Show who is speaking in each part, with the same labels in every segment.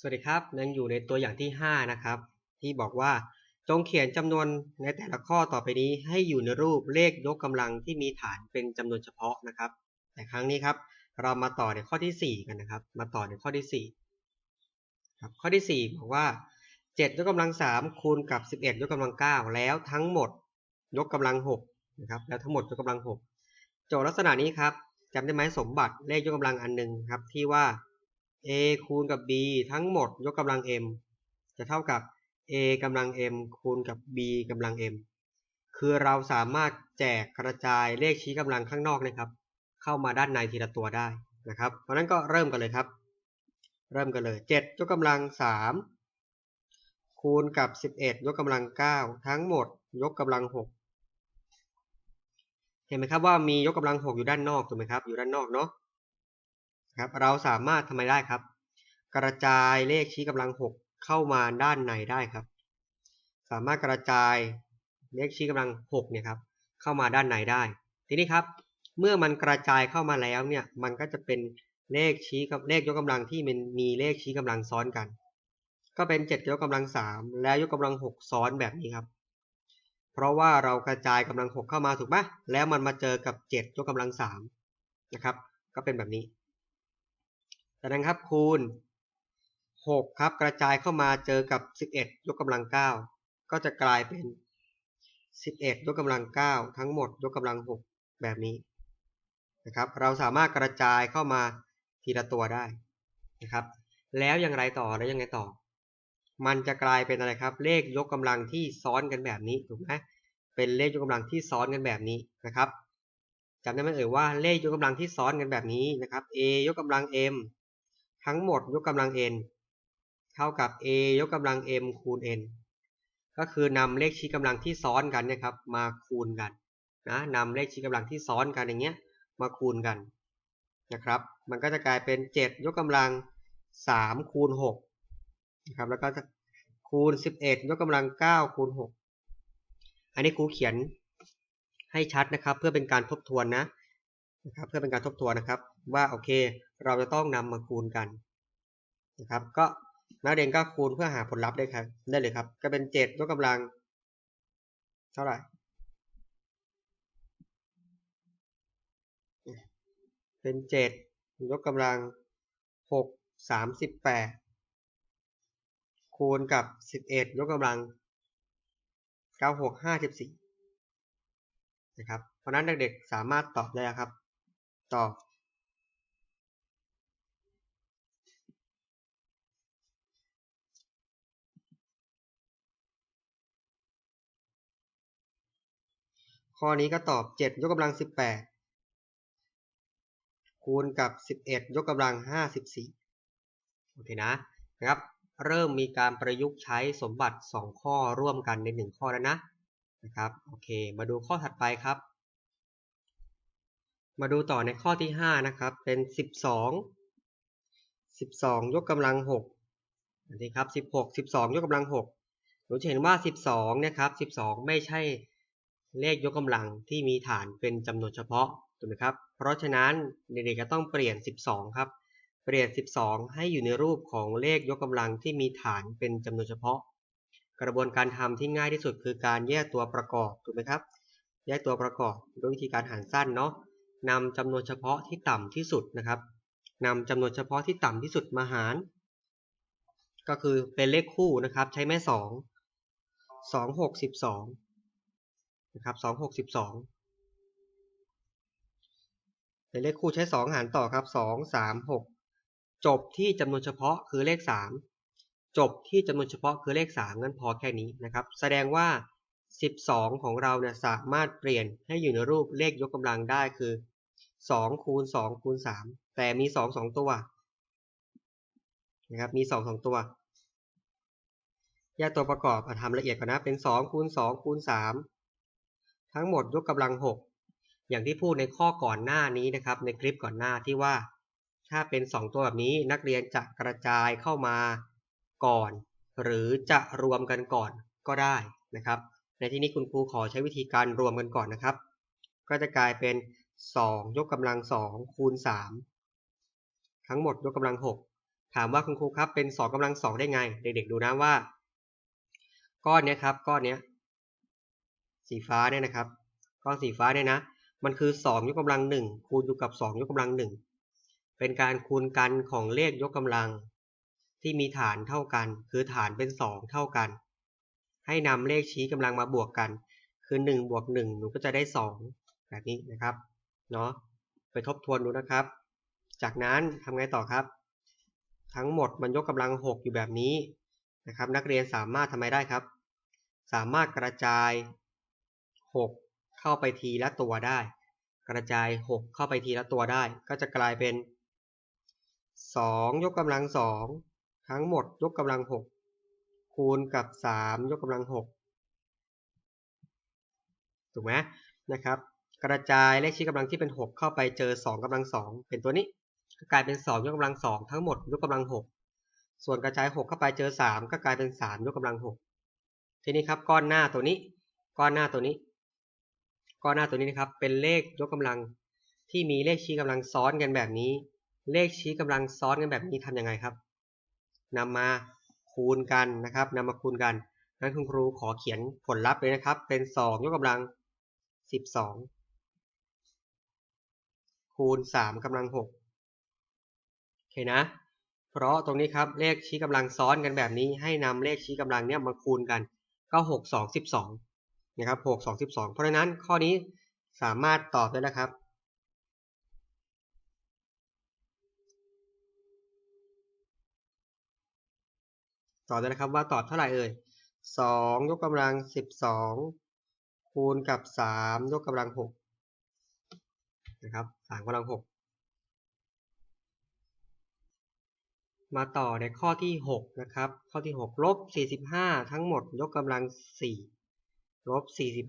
Speaker 1: สวัสดีครับยังอยู่ในตัวอย่างที่ 5 นะครับ ที่บอกว่าจงเขียนจำนวนในแต่ละข้อต่อไปนี้ให้อยู่ในรูปเลขยกกำลังที่มีฐานเป็นจำนวนเฉพาะนะครับ แต่ครั้งนี้ครับ เรามาต่อในข้อที่ 4 กันนะครับ มาต่อในข้อที่4ครับข้อที่ 4 บอกว่า 7 ยกกำลัง 3 คูณกับ 11 ยกกำลัง 9 แล้วทั้งหมดยกกำลัง6นะครับแล้วทั้งหมดยกกำลัง 6 โจทย์ลักษณะนี้ครับจำได้ไหมสมบัติเลขยกกำลังอันหนึ่งครับที่ว่า a คูณกับ b ทั้งหมดยกกำลัง m จะเท่ากับ a กำลัง m คูณกับ b กำลัง m คือเราสามารถแจกกระจายเลขชี้กำลังข้างนอกนะครับ เข้ามาด้านในทีละตัวได้นะครับ เพราะนั้นก็เริ่มกันเลยครับ เริ่มกันเลย 7 ยกกำลัง 3 คูณกับ 11 ยกกำลัง 9 ทั้งหมด ยกกำลัง 6 เห็นไหมครับว่ามียกกำลัง 6 อยู่ด้านนอกถูกไหมครับอยู่ด้านนอกเนาะ ครับเราสามารถทำไมได้ครับ กระจายเลขชี้กำลัง 6 เข้ามาด้านในได้ครับ สามารถกระจายเลขชี้กำลัง6เนี่ยครับเข้ามาด้านในได้ ทีนี้ครับ เมื่อมันกระจายเข้ามาแล้วเนี่ยมันก็จะเป็นเลขชี้กับเลขยกกำลังที่มันมีเลขชี้กำลังซ้อนกัน ก็เป็น 7 ยกกำลัง 3 และยกกำลัง 6 ซ้อนแบบนี้ครับ เพราะว่าเรากระจายกำลัง 6 เข้ามาถูกไหมแล้วมันมาเจอกับ 7 ยกกำลัง3นะครับ ก็เป็นแบบนี้ จากนั้นครับคูณ 6 ครับ กระจายเข้ามาเจอกับ 11 ยกกำลัง 9 ก็จะกลายเป็น 11 ยกกำลัง 9 ทั้งหมดยกกำลัง 6 แบบนี้นะครับ เราสามารถกระจายเข้ามาทีละตัวได้นะครับ แล้วอย่างไรต่อแล้วยังไงต่อ มันจะกลายเป็นอะไรครับ เลขยกกำลังที่ซ้อนกันแบบนี้ถูกไหมเป็นเลขยกกำลังที่ซ้อนกันแบบนี้นะครับจำได้ไหมเอ่ยว่าเลขยกกำลังที่ซ้อนกันแบบนี้นะครับ a ยกกำลัง m ทั้งหมดยกกำลัง n เท่ากับ a ยกกำลัง m คูณ n ก็คือนำเลขชี้กำลังที่ซ้อนกันนะครับ มาคูณกันนะนำเลขชี้กำลังที่ซ้อนกันอย่างเงี้ยมาคูณกันนะครับ มันก็จะกลายเป็น 7 ยกกำลัง 3 คูณ6นะครับแล้วก็คูณ 11 ยกกำลัง 9 คูณ 6 อันนี้ครูเขียนให้ชัดนะครับ เพื่อเป็นการทบทวนนะ นะครับเพื่อเป็นการทบทวนนะครับ ว่าโอเค เราจะต้องนำมาคูณกันนะครับ ก็นักเรียนก็คูณเพื่อหาผลลัพธ์ได้ครับ ได้เลยครับ ก็เป็น7ยกกำลัง เท่าไหร่เป็น7ยกกำลัง6 38คูณกับ11ยกกำลัง96 54นะครับ เพราะนั้นเด็กๆสามารถตอบได้ครับ ตอบข้อนี้ก็ตอบ 7 ยกกำลัง 18 คูณกับ 11 ยกกำลัง 54 โอเคนะนะครับเริ่มมีการประยุกต์ใช้สมบัติ 2 ข้อร่วมกันใน 1 ข้อแล้วนะนะครับ โอเค มาดูข้อถัดไปครับ มาดูต่อในข้อที่ 5 นะครับ เป็น 12 12 ยกกำลัง6นี่ครับ 16 12 ยกกำลัง6เราจะเห็นว่า 12นะครับ12 ไม่ใช่เลขยกกำลังที่มีฐานเป็นจำนวนเฉพาะถูกไหมครับ เพราะฉะนั้นเด็กๆจะต้องเปลี่ยน 12 ครับ เปลี่ยน 12 ให้อยู่ในรูปของเลขยกกำลังที่มีฐานเป็นจำนวนเฉพาะ กระบวนการทำที่ง่ายที่สุดคือการแยกตัวประกอบถูกไหมครับ แยกตัวประกอบด้วยวิธีการหารสั้นเนาะ นำจำนวนเฉพาะที่ต่ำที่สุดนะครับนำจำนวนเฉพาะที่ต่ำที่สุดมาหาร ก็คือเป็นเลขคู่นะครับ ใช้แม่สองสองหกสิบสองนะครับสองหกสิบสองเป็นเลขคู่ใช้สองหารต่อครับสองสามหกจบที่จำนวนเฉพาะคือเลขสามจบที่จำนวนเฉพาะคือเลขสามงั้นพอแค่นี้นะครับ แสดงว่า 12 ของเราเนี่ยสามารถเปลี่ยนให้อยู่ในรูปเลขยกกำลังได้คือ 2 คูณ 2 คูณ 3 แต่มี 2 2 ตัวนะครับมี 2 2 ตัว แยกตัวประกอบทำละเอียดก่อนนะเป็น 2 คูณ 2 คูณ 3 ทั้งหมดยกกำลัง 6 อย่างที่พูดในข้อก่อนหน้านี้นะครับ ในคลิปก่อนหน้าที่ว่า ถ้าเป็น 2 ตัวแบบนี้นักเรียนจะกระจายเข้ามาก่อน หรือจะรวมกันก่อนก็ได้นะครับ ในที่นี้คุณครูขอใช้วิธีการรวมกันก่อนนะครับ ก็จะกลายเป็น 2 ยกกำลัง 2 คูณ 3 ทั้งหมดยกกำลัง 6 ถามว่าคุณครูครับเป็นสองกำลังสองได้ไง เด็กๆดูนะว่า ก้อนนี้ครับก้อนนี้สีฟ้าเนี่ยนะครับ ก้อนสีฟ้าเนี่ยนะ มันคือสองยกกำลังหนึ่งคูณอยู่กับสองยกกำลังหนึ่งเป็นการคูณกันของเลขยกกำลัง ที่มีฐานเท่ากัน คือฐานเป็นสองเท่ากัน ให้นำเลขชี้กำลังมาบวกกัน คือหนึ่งบวกหนึ่งหนูก็จะได้สองแบบนี้นะครับ เนาะไปทบทวนดูนะครับ จากนั้นทำไงต่อครับ ทั้งหมดมันยกกำลัง 6 อยู่แบบนี้นะครับ นักเรียนสามารถทำไมได้ครับ สามารถกระจาย 6 เข้าไปทีละตัวได้ กระจาย 6 เข้าไปทีละตัวได้ ก็จะกลายเป็น 2 ยกกำลัง 2 ทั้งหมดยกกำลัง 6 คูณกับ 3 ยกกำลัง 6 ถูกไหมนะครับกระจายเลขชี้กำลังที่เป็น 6 เข้าไปเจอ 2กำลัง 2 เป็นตัวนี้ก็กลายเป็น 2 ยกกำลัง 2 ทั้งหมดยกกำลัง 6 ส่วนกระจาย 6 เข้าไปเจอ 3 ก็กลายเป็น 3 ยกกำลัง 6 ทีนี้ครับก้อนหน้าตัวนี้ ก้อนหน้าตัวนี้ ก้อนหน้าตัวนี้นะครับเป็นเลขยกกำลังที่มีเลขชี้กำลังซ้อนกันแบบนี้ เลขชี้กำลังซ้อนกันแบบนี้ทำยังไงครับนำมา คูณกันนะครับนำมาคูณกันนั้นคุณครูขอเขียนผลลัพธ์เลยนะครับ เป็น2ยกกำลัง12คูณ3กำลัง6โอเคนะ เพราะตรงนี้ครับเลขชี้กำลังซ้อนกันแบบนี้ให้นำเลขชี้กำลังเนี่ยมาคูณกันก็6 2 12นะครับ6 2 12เพราะฉะนั้นข้อนี้สามารถตอบได้แล้วครับ ต่อบได้นะครับว่าตอบเท่าไหร่เอ่ย2ยกกำลัง12คูณกับ3ยกกำลัง6นะครับ3กำลัง6มาต่อในข้อที่6นะครับ ข้อที่6ลบ45ทั้งหมดยกกำลัง4ลบ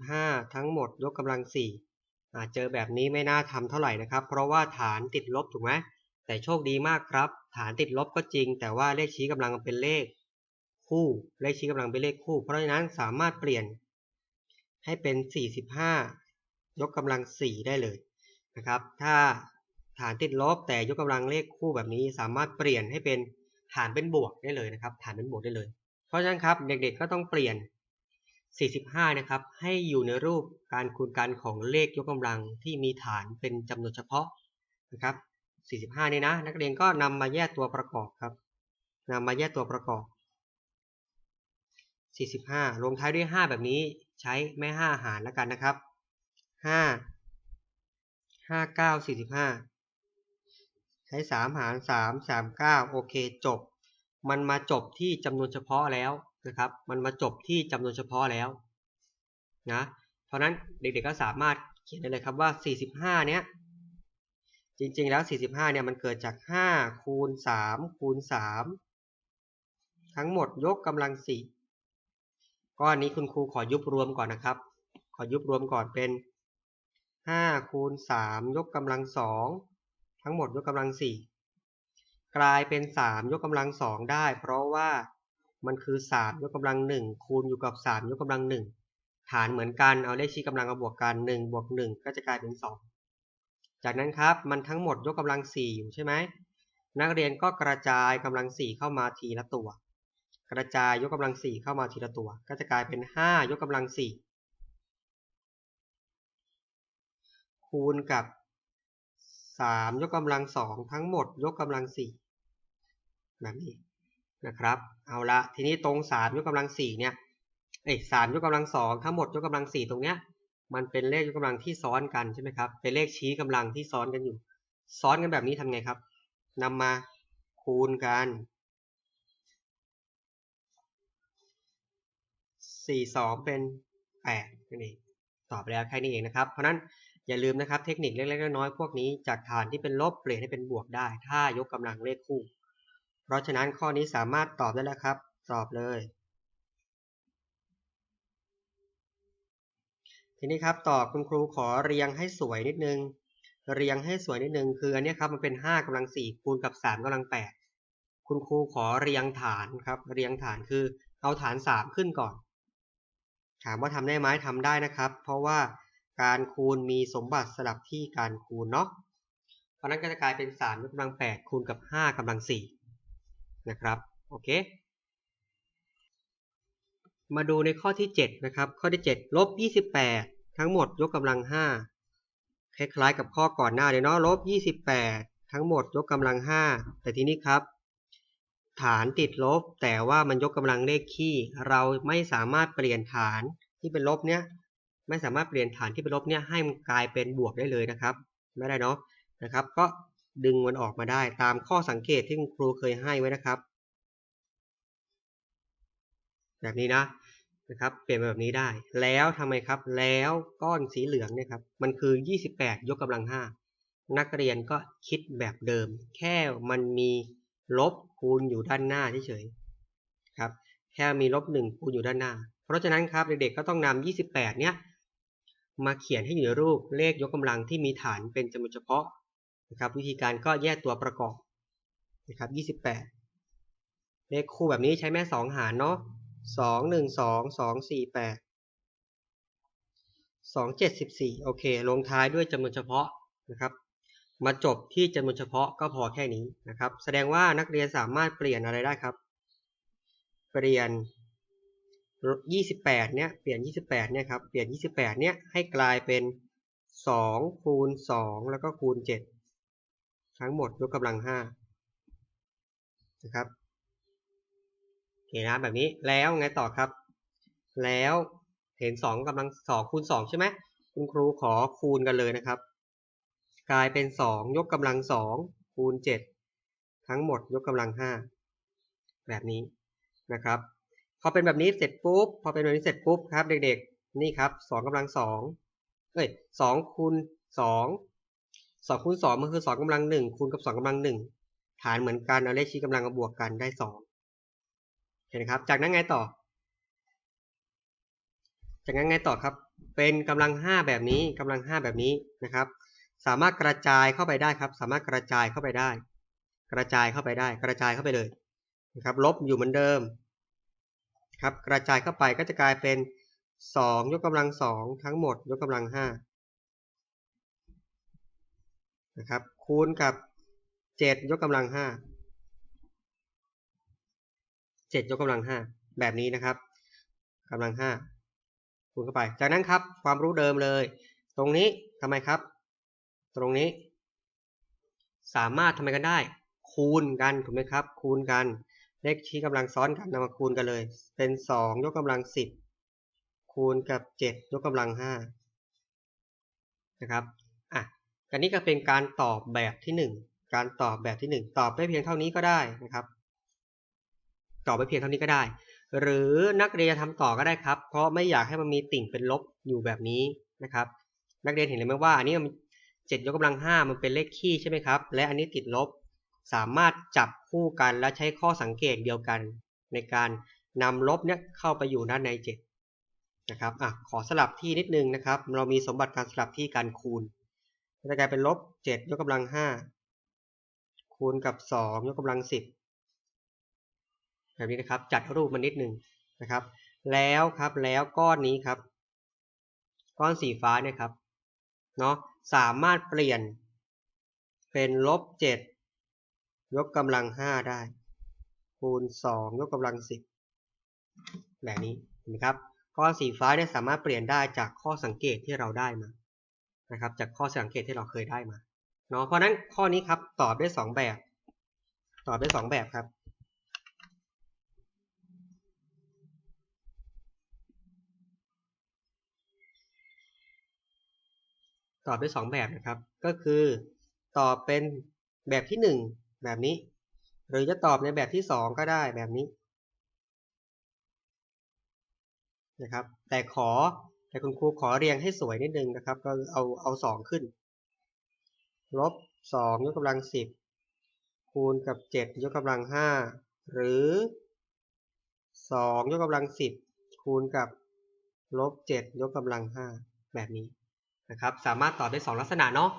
Speaker 1: 45ทั้งหมดยกกำลัง4อาเจอแบบนี้ไม่น่าทำเท่าไหร่นะครับ เพราะว่าฐานติดลบถูกไหมแต่โชคดีมากครับ ฐานติดลบก็จริง แต่ว่าเลขชี้กำลังเป็นเลข คู่เลขชี้กำลังเป็นเลขคู่ เพราะฉะนั้นสามารถเปลี่ยนให้เป็น 45 ยกกำลัง 4 ได้เลยนะครับ ถ้าฐานติดลบแต่ยกกำลังเลขคู่แบบนี้ สามารถเปลี่ยนให้เป็นฐานเป็นบวกได้เลยนะครับ ฐานเป็นบวกได้เลย เพราะฉะนั้นครับเด็กๆก็ต้องเปลี่ยน 45 นะครับให้อยู่ในรูปการคูณกันของเลขยกกำลังที่มีฐานเป็นจำนวนเฉพาะนะครับ 45 นี่นะ นักเรียนก็นำมาแยกตัวประกอบครับนำมาแยกตัวประกอบ 45 ลงท้ายด้วย 5 แบบนี้ใช้แม่5หารแล้วกันนะครับ 5 5 9 45 ใช้ 3 หาร 3 3 9 โอเคจบ มันมาจบที่จำนวนเฉพาะแล้วนะครับ มันมาจบที่จำนวนเฉพาะแล้วนะเพราะนั้นเด็กๆก็สามารถเขียนได้เลยครับว่า 45 เนี้ยจริงๆแล้ว 45 เนี่ยมันเกิดจาก 5 คูณ 3 คูณ 3 ทั้งหมดยกกำลัง4 ก้อนนี้คุณครูขอยุบรวมก่อนนะครับ ขอยุบรวมก่อนเป็น5คูณ3ยกกำลัง2ทั้งหมดยกกำลัง4กลายเป็น 3 ยกกำลัง2ได้ เพราะว่ามันคือ 3 ยกกำลัง1คูณอยู่กับ 3 ยกกำลัง1ฐานเหมือนกันเอาเลขชี้กำลังมาบวกกัน1บวก1ก็จะกลายเป็น 2 จากนั้นครับมันทั้งหมดยกกำลัง4อยู่ใช่ไหมนักเรียนก็กระจายกำลัง4เข้ามาทีละตัว กระจายยกกำลัง4เข้ามาทีละตัว ก็จะกลายเป็น5ยกกำลัง4คูณกับ3ยกกำลัง2ทั้งหมดยกกำลัง4แบบนี้นะครับ เอาละทีนี้ตรง3ยกกำลัง4เนี่ยเอ้ย3ยกกำลัง2ทั้งหมดยกกำลัง4ตรงเนี้ยมันเป็นเลขยกกำลังที่ซ้อนกันใช่ไหมครับเป็นเลขชี้กำลังที่ซ้อนกันอยู่ ซ้อนกันแบบนี้ทำไงครับนำมาคูณกัน 4 2 เป็น8นั่นเองตอบไปแล้วแค่นี้เองนะครับ เพราะนั้นอย่าลืมนะครับเทคนิคเล็กๆน้อยๆพวกนี้จากฐานที่เป็นลบเปลี่ยนให้เป็นบวกได้ ถ้ายกกำลังเลขคู่ เพราะฉะนั้นข้อนี้สามารถตอบได้แล้วครับ ตอบเลย ทีนี้ครับตอบคุณครูขอเรียงให้สวยนิดนึง เรียงให้สวยนิดนึง คืออันนี้ครับมันเป็น 5กำลัง4คูณกับ3กำลัง8คุณครูขอเรียงฐานครับ เรียงฐานคือเอาฐาน 3 ขึ้นก่อน ถามว่าทำได้ไหมทำได้นะครับ เพราะว่าการคูณมีสมบัติสลับที่การคูณเนาะเพราะนั้นก็จะกลายเป็น3ยกกำลัง 8 คูณกับ 5กำลัง 4 นะครับ โอเค มาดูในข้อที่ 7 นะครับ ข้อที่ 7 ลบ 28 ทั้งหมดยกกำลัง 5 คล้ายๆกับข้อก่อนหน้าเลยเนาะ ลบ 28 ทั้งหมดยกกำลัง 5 แต่ทีนี้ครับ ฐานติดลบ แต่ว่ามันยกกำลังเลขคี่ เราไม่สามารถเปลี่ยนฐานที่เป็นลบเนี้ยไม่สามารถเปลี่ยนฐานที่เป็นลบเนี่ยให้มันกลายเป็นบวกได้เลยนะครับ ไม่ได้เนาะนะครับ ก็ดึงมันออกมาได้ตามข้อสังเกตที่คุณครูเคยให้ไว้นะครับ แบบนี้นะนะครับ เปลี่ยนแบบนี้ได้ แล้วทำไมครับ แล้วก้อนสีเหลืองเนี่ยครับ มันคือ 28 ยกกำลัง 5 นักเรียนก็คิดแบบเดิม แค่มันมี ลบคูณอยู่ด้านหน้าเฉยๆครับแค่มีลบ1คูณอยู่ด้านหน้า เพราะฉะนั้นครับเด็กๆก็ต้องนำ28 เนี้ยมาเขียนให้อยู่ในรูปเลขยกกำลังที่มีฐานเป็นจำนวนเฉพาะนะครับวิธีการก็แยกตัวประกอบนะครับ28 เลขคู่แบบนี้ใช้แม่ 2 หารเนาะ2 1 2 2 4 8 2 7 14โอเค ลงท้ายด้วยจำนวนเฉพาะนะครับ มาจบที่จำนวนเฉพาะก็พอแค่นี้นะครับ แสดงว่านักเรียนสามารถเปลี่ยนอะไรได้ครับ เปลี่ยน 28 เนี่ย เปลี่ยน 28 เนี่ยครับ เปลี่ยน 28 เนี่ย ให้กลายเป็น 2 คูณ 2 แล้วก็คูณ 7 ทั้งหมดยกกำลัง 5 นะครับโอเคนะ แบบนี้ แล้วไงต่อครับ แล้วเห็น 2กำลัง 2 คูณ 2 ใช่ไหม คุณครูขอคูณกันเลยนะครับ กลายเป็น2ยกกำลัง2คูณ7ทั้งหมดยกกำลัง5แบบนี้นะครับพอเป็นแบบนี้เสร็จปุ๊บพอเป็นแบบนี้เสร็จปุ๊บครับเด็กๆนี่ครับสองกำลังสองเอ้ยสองคูณสองสองคูณสองมันคือสองกำลังหนึ่งคูณกับสองกำลังหนึ่งฐานเหมือนกันเอาเลขชี้กำลังมาบวกกันได้สองเห็นไหมครับ จากนั้นไงต่อ จากนั้นไงต่อครับ เป็นกำลังห้าแบบนี้กำลังห้าแบบนี้นะครับ สามารถกระจายเข้าไปได้ครับ สามารถกระจายเข้าไปได้ กระจายเข้าไปได้ กระจายเข้าไปเลยนะครับ ลบอยู่เหมือนเดิม ครับ กระจายเข้าไปก็จะกลายเป็น 2 ยกกำลัง 2 ทั้งหมด ยกกำลัง5นะครับ คูณกับ 7 ยกกำลัง 5 7 ยกกำลัง 5 แบบนี้นะครับกำลัง 5 คูณเข้าไป จากนั้นครับ ความรู้เดิมเลย ตรงนี้ทำไมครับ ตรงนี้ สามารถทำไมกันได้ คูณกันถูกไหมครับ คูณกัน เลขชี้กำลังซ้อนกันนำมาคูณกันเลย เป็น 2 ยกกำลัง 10 คูณกับ 7 ยกกำลัง5นะครับอะอันนี้ก็เป็นการตอบแบบที่ 1 การตอบแบบที่ 1 ตอบได้เพียงเท่านี้ก็ได้นะครับ ตอบไปเพียงเท่านี้ก็ได้ หรือนักเรียนทำต่อก็ได้ครับ เพราะไม่อยากให้มันมีติ่งเป็นลบอยู่แบบนี้นะครับ นักเรียนเห็นเลยไหมว่าอันนี้มัน เจ็ดยกกำลัง 5 มันเป็นเลขคี่ใช่ไหมครับ และอันนี้ติดลบ สามารถจับคู่กันและใช้ข้อสังเกตเดียวกัน ในการนำลบเนี่ยเข้าไปอยู่ด้านใน 7 นะครับอะขอสลับที่นิดนึงนะครับ เรามีสมบัติการสลับที่การคูณจะกลายเป็นลบ 7 ยกกำลัง 5 คูณกับ 2 ยกกำลัง 10 แบบนี้นะครับ จัดรูปมานิดนึงนะครับ แล้วครับแล้วก้อนนี้ครับ ก้อนสีฟ้าเนี่ยครับเนาะ สามารถเปลี่ยน เป็นลบ7ยกกำลังห้าได้ คูณสองยกกำลังสิบแบบนี้เห็นไหมครับก้อนสีฟ้าเนี่ยสามารถเปลี่ยนได้จากข้อสังเกตที่เราได้มานะครับ จากข้อสังเกตที่เราเคยได้มาเนาะเพราะนั้นข้อนี้ครับตอบได้สองแบบ ตอบได้สองแบบครับ ตอบได้สองแบบนะครับ ก็คือตอบเป็นแบบที่หนึ่งแบบนี้ หรือจะตอบในแบบที่ 2 ก็ได้แบบนี้นะครับ แต่ขอแต่คุณครูขอเรียงให้สวยนิดนึงนะครับ ก็เอาเอาสองขึ้น ลบสองยกกำลังสิบคูณกับเจ็ดยกกำลังห้าหรือสองยกกำลังสิบคูณกับลบเจ็ดยกกำลังห้าแบบนี้ นะครับสามารถตอบได้สองลักษณะเนาะ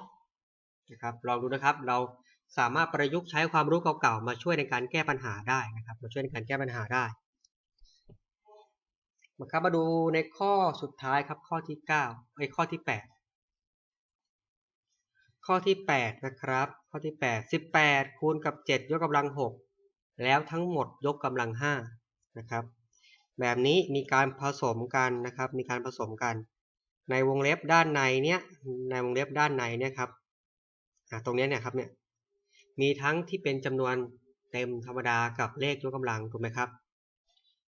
Speaker 1: นะครับลองดูนะครับเราสามารถประยุกต์ใช้ความรู้เก่าๆมาช่วยในการแก้ปัญหาได้นะครับมาช่วยในการแก้ปัญหาได้มาครับมาดูในข้อสุดท้ายครับข้อที่9ไอ้ข้อที่ 8 ข้อที่ 8 นะครับ ข้อที่ 8 18 คูณกับ 7 ยกกำลัง 6 แล้วทั้งหมดยกกำลังห้านะครับแบบนี้มีการผสมกันนะครับ มีการผสมกัน ในวงเล็บด้านในเนี้ยในวงเล็บด้านในเนี่ยครับตรงเนี้ยเนี่ยครับเนี่ยมีทั้งที่เป็นจำนวนเต็มธรรมดากับเลขยกกำลังถูกไหมครับ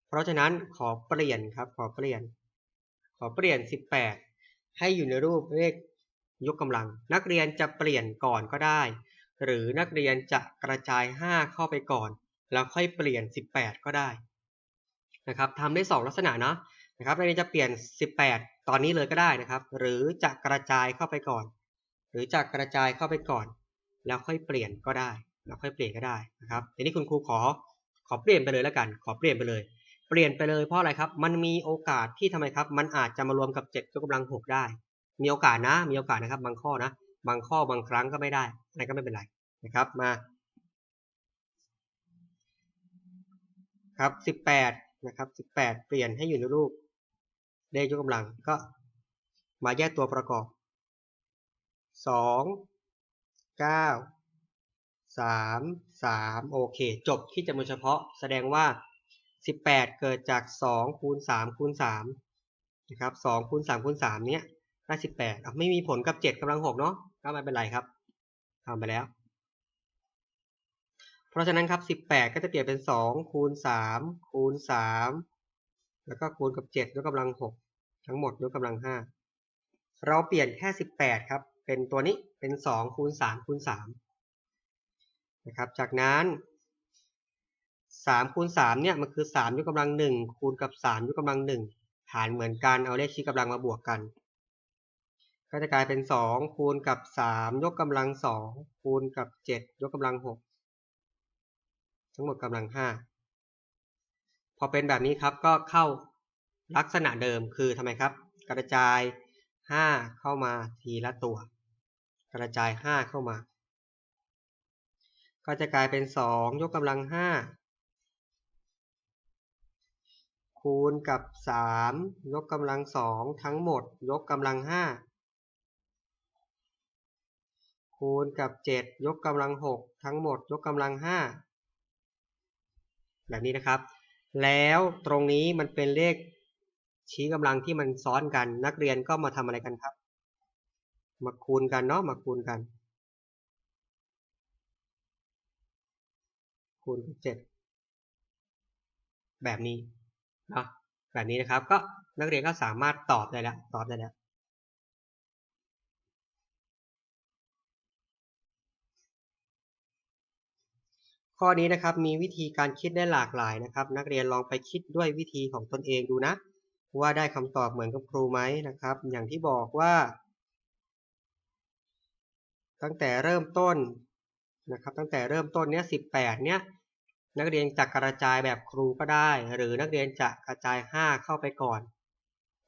Speaker 1: เพราะฉะนั้นขอเปลี่ยนครับขอเปลี่ยน ขอเปลี่ยน 18 ให้อยู่ในรูปเลขยกกำลัง นักเรียนจะเปลี่ยนก่อนก็ได้ หรือนักเรียนจะกระจาย 5 เข้าไปก่อน แล้วค่อยเปลี่ยน 18 ก็ได้นะครับทำได้ 2 ลักษณะนะ นะครับนักเรียนจะเปลี่ยน 18 ตอนนี้เลยก็ได้นะครับ หรือจะกระจายเข้าไปก่อน หรือจะกระจายเข้าไปก่อน แล้วค่อยเปลี่ยนก็ได้ แล้วค่อยเปลี่ยนก็ได้นะครับทีนี้คุณครูขอขอเปลี่ยนไปเลยแล้วกัน ขอเปลี่ยนไปเลย เปลี่ยนไปเลยเพราะอะไรครับ มันมีโอกาสที่ทำไมครับ มันอาจจะมารวมกับ7ยกกำลัง 6 ได้ มีโอกาสนะ มีโอกาสนะครับ บางข้อนะ บางข้อบางครั้งก็ไม่ได้อะไรก็ไม่เป็นไรนะครับ มาครับ 18 นะครับ 18 เปลี่ยนให้อยู่ในรูป เลขยกกำลังก็มาแยกตัวประกอบ 2 9 3 3 โอเค จบที่จำนวนเฉพาะแสดงว่า 18 เกิดจาก 2 คูณ 3 คูณ 3 นะครับ 2 คูณ 3 คูณ 3 เนี้ยได้ 18อะไม่มีผลกับ 7กำลัง 6 เนาะก็ไม่เป็นไรครับทำไปแล้ว เพราะฉะนั้นครับ 18 ก็จะเปลี่ยนเป็น 2 คูณ 3 คูณ 3 แล้วก็คูณกับ 7 ยกกำลัง 6 ทั้งหมดยกกำลัง5เราเปลี่ยนแค่18ครับ เป็นตัวนี้เป็น2คูณ3คูณ3นะครับ จากนั้น3คูณ3เนี่ยมันคือ3ยกกำลัง1คูณกับ3ยกกำลัง1หารเหมือนกันเอาเลขชี้กำลังมาบวกกัน ก็จะกลายเป็น2คูณกับ3ยกกำลัง2คูณกับ7ยกกำลัง6ทั้งหมดกำลัง5พอเป็นแบบนี้ครับก็เข้า ลักษณะเดิมคือทำไมครับ กระจาย 5 เข้ามาทีละตัว กระจาย 5 เข้ามา ก็จะกลายเป็น 2 ยกกำลัง 5 คูณกับ 3 ยกกำลัง 2 ทั้งหมด ยกกำลัง 5 คูณกับ 7 ยกกำลัง 6 ทั้งหมด ยกกำลัง 5 แบบนี้นะครับ แล้วตรงนี้มันเป็นเลข ชี้กำลังที่มันซ้อนกัน นักเรียนก็มาทำอะไรกันครับ มาคูณกันเนาะมาคูณกัน คูณกับ7แบบนี้เนาะแบบนี้นะครับ ก็นักเรียนก็สามารถตอบได้แล้วตอบได้แล้วข้อนี้นะครับมีวิธีการคิดได้หลากหลายนะครับ นักเรียนลองไปคิดด้วยวิธีของตนเองดูนะ ว่าได้คำตอบเหมือนกับครูไหมนะครับ อย่างที่บอกว่า ตั้งแต่เริ่มต้นนะครับตั้งแต่เริ่มต้นเนี้ย18เนี้ยนักเรียนจะกระจายแบบครูก็ได้ หรือนักเรียนจะกระจาย 5 เข้าไปก่อน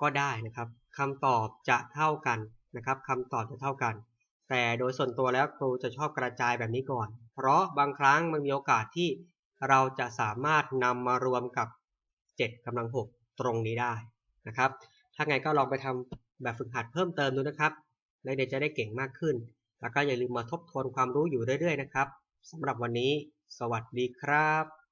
Speaker 1: ก็ได้นะครับคำตอบจะเท่ากันนะครับคำตอบจะเท่ากัน แต่โดยส่วนตัวแล้วครูจะชอบกระจายแบบนี้ก่อน เพราะบางครั้งมันมีโอกาสที่เราจะสามารถนำมารวมกับ 7กำลัง 6 ตรงนี้ได้ นะครับ ถ้าไงก็ลองไปทำแบบฝึกหัดเพิ่มเติมดูนะครับนักเรียวจะได้เก่งมากขึ้น แล้วก็อย่าลืมมาทบทวนความรู้อยู่เรื่อยๆนะครับสำหรับวันนี้ สวัสดีครับ